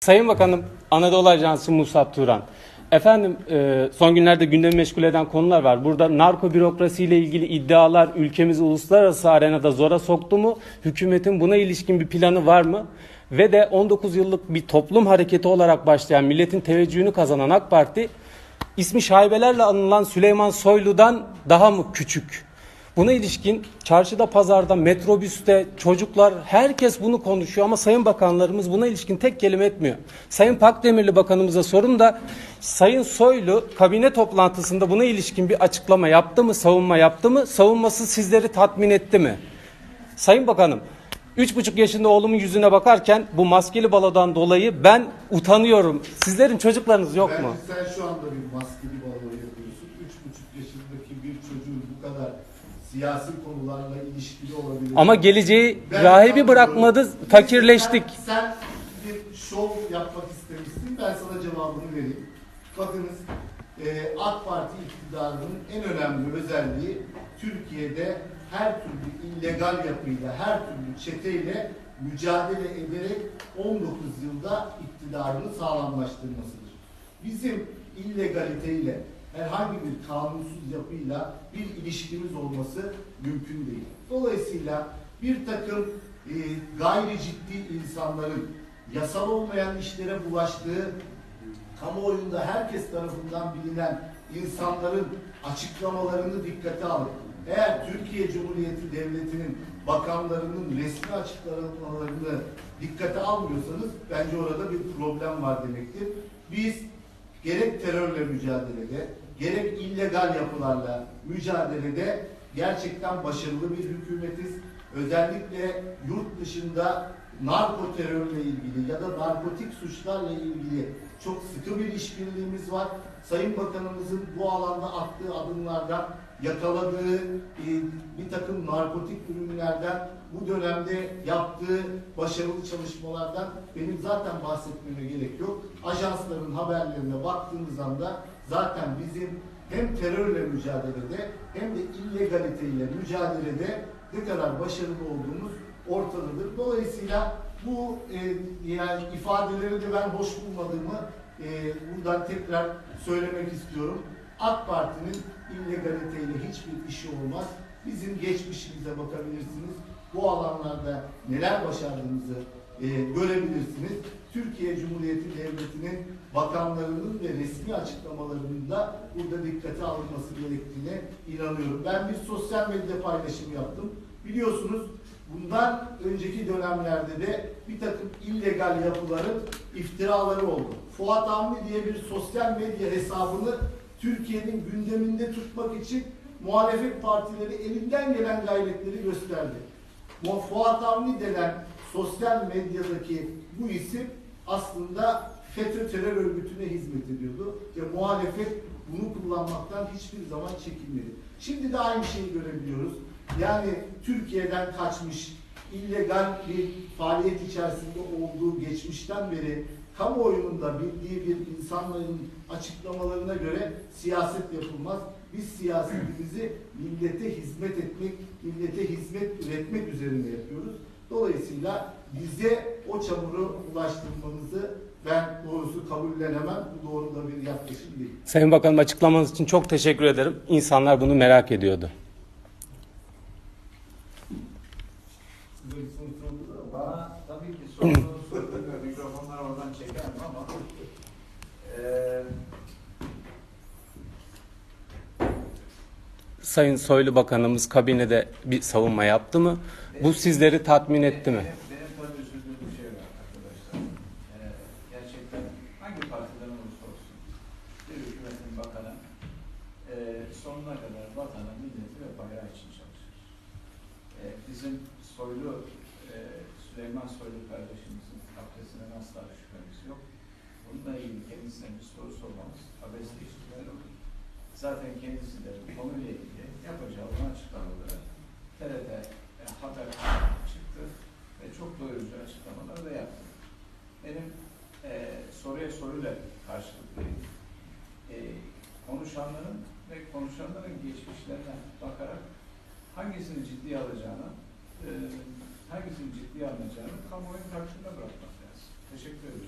Sayın Bakanım, Anadolu Ajansı Musab Turan. Efendim e, son günlerde gündemi meşgul eden konular var. Burada narko bürokrasiyle ilgili iddialar ülkemizi uluslararası arenada zora soktu mu? Hükümetin buna ilişkin bir planı var mı? Ve de 19 yıllık bir toplum hareketi olarak başlayan milletin teveccühünü kazanan AK Parti ismi şaibelerle anılan Süleyman Soylu'dan daha mı küçük? Buna ilişkin çarşıda, pazarda, metrobüste, çocuklar herkes bunu konuşuyor ama sayın bakanlarımız buna ilişkin tek kelime etmiyor. Sayın Pakdemirli bakanımıza sorun da Sayın Soylu kabine toplantısında buna ilişkin bir açıklama yaptı mı, savunma yaptı mı? Savunması sizleri tatmin etti mi? Sayın Bakanım, üç buçuk yaşında oğlumun yüzüne bakarken bu maskeli balodan dolayı ben utanıyorum. Sizlerin çocuklarınız yok mu? Bence sen şu anda bir maskeli balo yapıyorsun. Üç buçuk yaşındaki bir çocuğun bu kadar siyasi konularla ilişkili olabilir. Ama geleceği Ben rahibi bırakmadı, fakirleştik. Sen, sen bir şov yapmak istemişsin. Ben sana cevabını vereyim. Bakınız e, AK Parti iktidarının en önemli özelliği Türkiye'de her türlü illegal yapıyla, her türlü çeteyle mücadele ederek 19 yılda iktidarını sağlamlaştırmasıdır. Bizim illegaliteyle herhangi bir kanunsuz yapıyla bir ilişkimiz olması mümkün değil. Dolayısıyla bir takım e, gayri ciddi insanların yasal olmayan işlere bulaştığı, kamuoyunda herkes tarafından bilinen insanların açıklamalarını dikkate alın. Eğer Türkiye Cumhuriyeti Devleti'nin bakanlarının resmi açıklamalarını dikkate almıyorsanız bence orada bir problem var demektir. Biz gerek terörle mücadelede, gerek illegal yapılarla mücadelede gerçekten başarılı bir hükümetiz. Özellikle yurt dışında narko terörle ilgili ya da narkotik suçlarla ilgili çok sıkı bir işbirliğimiz var. Sayın Bakanımızın bu alanda attığı adımlardan yakaladığı e, bir takım narkotik ürünlerden bu dönemde yaptığı başarılı çalışmalardan benim zaten bahsetmeme gerek yok. Ajansların haberlerine baktığınız anda zaten bizim hem terörle mücadelede hem de illegaliteyle mücadelede ne kadar başarılı olduğumuz ortadadır. Dolayısıyla bu e, yani ifadeleri de ben hoş bulmadığımı e, buradan tekrar söylemek istiyorum. AK Parti'nin illegaliteyle hiçbir işi olmaz. Bizim geçmişimize bakabilirsiniz. Bu alanlarda neler başardığımızı e, görebilirsiniz. Türkiye Cumhuriyeti Devleti'nin bakanlarının ve resmi açıklamalarının da burada dikkate alınması gerektiğine inanıyorum. Ben bir sosyal medya paylaşımı yaptım. Biliyorsunuz bundan önceki dönemlerde de bir takım illegal yapıların iftiraları oldu. Fuat Avni diye bir sosyal medya hesabını Türkiye'nin gündeminde tutmak için muhalefet partileri elinden gelen gayretleri gösterdi. Fuat Avni denen sosyal medyadaki bu isim aslında FETÖ terör örgütüne hizmet ediyordu ve muhalefet bunu kullanmaktan hiçbir zaman çekinmedi. Şimdi de aynı şeyi görebiliyoruz. Yani Türkiye'den kaçmış, illegal bir faaliyet içerisinde olduğu geçmişten beri kamuoyunun bildiği bir insanların açıklamalarına göre siyaset yapılmaz. Biz siyasetimizi millete hizmet etmek, millete hizmet üretmek üzerine yapıyoruz. Dolayısıyla bize o çamuru ulaştırmanızı ben doğrusu kabullenemem. Bu doğru da bir yaklaşım değil. Sayın Bakanım açıklamanız için çok teşekkür ederim. İnsanlar bunu merak ediyordu. Size bir soru sorulur ama Bana tabii ki sorduğunuz soruyu mikrofonlar oradan çekerim ama eee Sayın Soylu Bakanımız kabinede bir savunma yaptı mı? Bu sizleri tatmin etti mi? Sonuna kadar vatana, milleti ve bayrağı için çalışır. Eee, bizim soylu eee, Süleyman Soylu kardeşimizin abdestine asla şüphemiz yok. Bununla ilgili kendisine bir soru sormamız abesle iştigal. Zaten kendisi de konuyla ilgili yapacağı olan açıklamaları TRT e, haber çıktı ve çok doyurucu açıklamalar da yaptı. Benim e, soruya soruyla karşılıklıyım. E, konuşanların ve konuşanların geçmişlerine bakarak hangisini ciddiye alacağını, e, hangisini ciddiye almayacağını kamuoyunun karşısında bırakmak lazım. Teşekkür ederim.